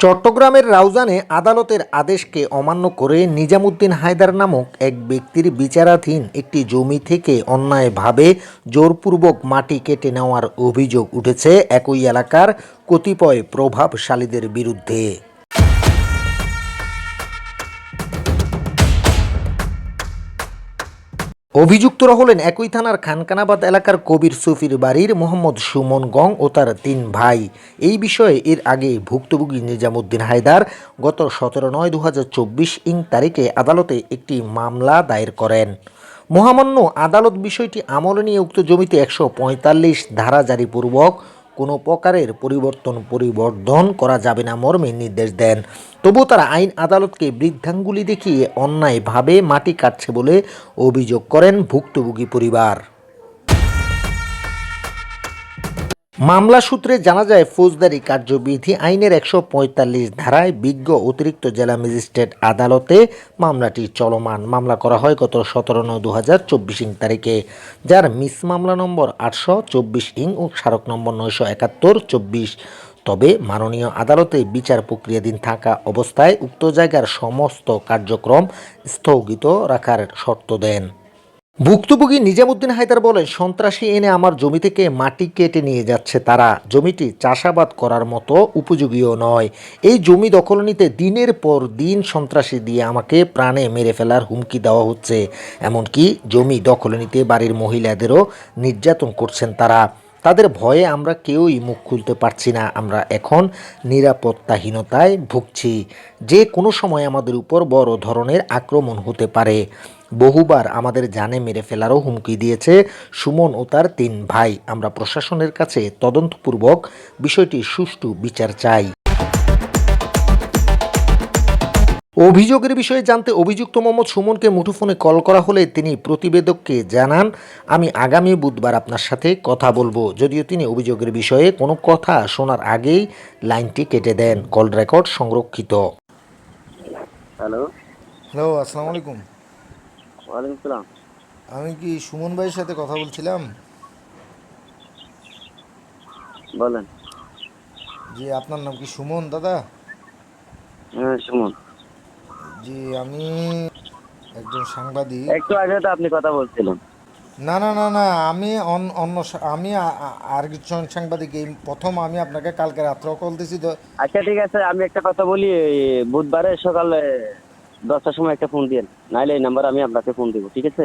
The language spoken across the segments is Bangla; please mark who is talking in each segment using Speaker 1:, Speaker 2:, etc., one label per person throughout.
Speaker 1: চট্টগ্রামের রাউজানে আদালতের আদেশকে অমান্য করে নিজামুদ্দিন হায়দার নামক এক ব্যক্তির বিচারাধীন একটি জমি থেকে অন্যায়ভাবে জোরপূর্বক মাটি কেটে নেওয়ার অভিযোগ উঠেছে একই এলাকার কতিপয় প্রভাবশালীদের বিরুদ্ধে। অভিযুক্তরা হলেন একই থানার খানকানাবাদ এলাকার কবির সুফির বাড়ির মোহাম্মদ সুমন গং ও তার তিন ভাই। এই বিষয়ে এর আগে ভুক্তভোগী নিজামুদ্দিন হায়দার গত সতেরো নয় দু ইং তারিখে আদালতে একটি মামলা দায়ের করেন। মহামান্য আদালত বিষয়টি আমলে নিয়ে উক্ত জমিতে একশো পঁয়তাল্লিশ ধারা জারিপূর্বক কোনো প্রকারের পরিবর্তন, পরিবর্ধন করা যাবে না মর্মে নির্দেশ দেন। তবু তারা আইন আদালতকে বৃদ্ধাঙ্গুলি দেখিয়ে অন্যায়ভাবে মাটি কাটছে বলে অভিযোগ করেন ভুক্তভোগী পরিবার। মামলা সূত্রে জানা যায়, ফৌজদারি কার্যবিধি আইনের একশো পঁয়তাল্লিশ ধারায় বিজ্ঞ অতিরিক্ত জেলা ম্যাজিস্ট্রেট আদালতে মামলাটি চলমান। মামলা করা হয় গত সতেরো নয় দু হাজার চব্বিশ ইং তারিখে, যার মিস মামলা নম্বর আটশো চব্বিশ ইং ও স্মারক নম্বর নয়শো একাত্তর চব্বিশ। তবে মাননীয় আদালতে বিচার প্রক্রিয়াধীন থাকা অবস্থায় উক্ত জায়গার সমস্ত কার্যক্রম স্থগিত রাখার শর্ত দেন। ভুক্তভোগী নিজামুদ্দিন হায়দার বলেন, সন্ত্রাসী এনে আমার জমি থেকে মাটি কেটে নিয়ে যাচ্ছে তারা। জমিটি চাষাবাদ করার মতো উপযোগীও নয়। এই জমি দখল নিতে দিনের পর দিন সন্ত্রাসী দিয়ে আমাকে প্রাণে মেরে ফেলার হুমকি দেওয়া হচ্ছে। এমনকি জমি দখল নিতে বাড়ির মহিলাদেরও নির্যাতন করছেন তারা। তাদের ভয়ে আমরা কেউই মুখ খুলতে পারছি না। আমরা এখন নিরাপত্তাহীনতায় ভুগছি। যে কোনো সময় আমাদের উপর বড় ধরনের আক্রমণ হতে পারে। বহুবার আমাদের জানে মেরে ফেলারও হুমকি দিয়েছে সুমন ও তার তিন ভাই। আমরা প্রশাসনের কাছে তদন্তপূর্বক বিষয়টি সুষ্ঠু বিচার চাই। অভিযোগের বিষয়ে জানতে অভিযুক্ত মোহাম্মদ সুমনকে মুঠোফোনে কল করা হলে তিনি প্রতিবেদককে জানান আমি আগামী বুধবার আপনার সাথে কথা বলব। যদিও তিনি অভিযোগের বিষয়ে কোনো কথা শোনার আগেই লাইনটি কেটে দেন। কল রেকর্ড সংরক্ষিত।
Speaker 2: হ্যালো।
Speaker 3: হ্যালো আসসালামু আলাইকুম।
Speaker 2: ওয়ালাইকুম সালাম।
Speaker 3: আমি কি সুমন ভাইয়ের সাথে কথা বলছিলাম?
Speaker 2: বলেন।
Speaker 3: যে আপনার নাম কি সুমন দাদা?
Speaker 2: হ্যাঁ সুমন।
Speaker 3: জি আমি একজন সাংবাদিক।
Speaker 2: একটু আগে তো আপনি কথা বলছিলেন।
Speaker 3: না না না না আমি অন- অন্য আমি আ- আ- আরেকজন সাংবাদিক এই প্রথম আমি আপনাকে কালকে রাত্রে কল দিছি তো।
Speaker 2: আচ্ছা ঠিক আছে আমি একটা কথা বলি বুধবারে সকালে দশটার সময় একটা ফোন দিয়েন। নাহলে এই নাম্বার আমি আপনাকে ফোন দিব ঠিক আছে?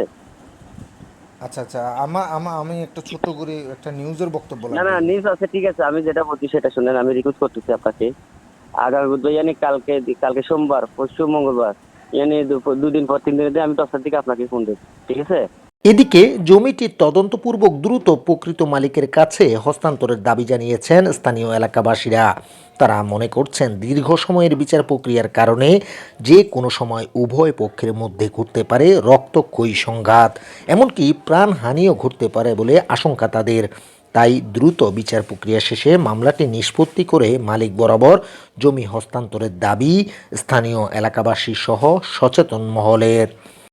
Speaker 3: আচ্ছা আচ্ছা আমা আমা আমি একটা ছোট করে একটা নিউজের বক্তব্য
Speaker 2: না না নিউজ আছে ঠিক আছে আমি যেটা বলছি সেটা শুনেন আমি রিকোয়েস্ট করতেছি আপনাকে। আগামী বুধবার ইয়ানি কালকে কালকে সোমবার পরশু মঙ্গলবার ইয়ানি দুদিন পর তিন দিনের দিন আমি দশটার দিকে আপনাকে ফোন দেব ঠিক আছে?
Speaker 1: এদিকে জমিটি তদন্তপূর্বক দ্রুত প্রকৃত মালিকের কাছে হস্তান্তরের দাবি জানিয়েছেন স্থানীয় এলাকাবাসীরা। তারা মনে করছেন দীর্ঘ সময়ের বিচার প্রক্রিয়ার কারণে যে কোনো সময় উভয় পক্ষের মধ্যে ঘটতে পারে রক্তক্ষয়ী সংঘাত, এমনকি প্রাণহানিও ঘটতে পারে বলে আশঙ্কা তাদের। তাই দ্রুত বিচার প্রক্রিয়া শেষে মামলাটি নিষ্পত্তি করে মালিক বরাবর জমি হস্তান্তরের দাবি স্থানীয় এলাকাবাসী সহ সচেতন মহলের।